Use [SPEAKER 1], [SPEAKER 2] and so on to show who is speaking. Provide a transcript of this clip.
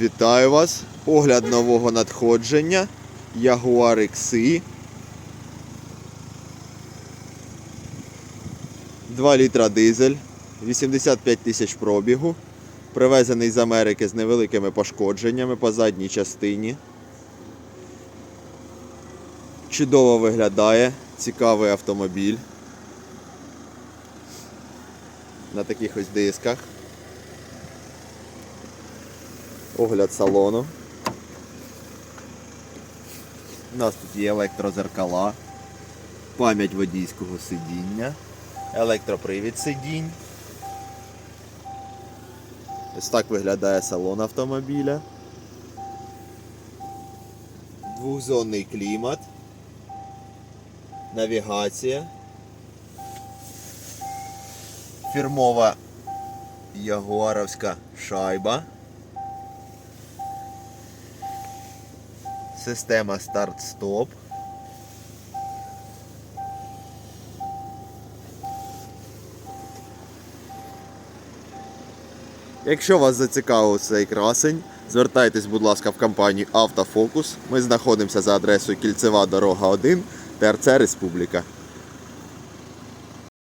[SPEAKER 1] Вітаю вас! Огляд нового надходження Jaguar XI. 2 літра дизель, 85 тисяч пробігу. Привезений з Америки з невеликими пошкодженнями по задній частині. Чудово виглядає, цікавий автомобіль. На таких ось дисках. Огляд салону. У нас тут є електрозеркала, пам'ять водійського сидіння, електропривід сидінь. Ось так виглядає салон автомобіля. Двохзонний клімат. Навігація. Фірмова ягуаровська шайба. Система старт-стоп. Якщо вас зацікавив цей красень, звертайтесь, будь ласка, в компанію Автофокус. Ми знаходимося за адресою Кільцева дорога 1, ТРЦ Республіка.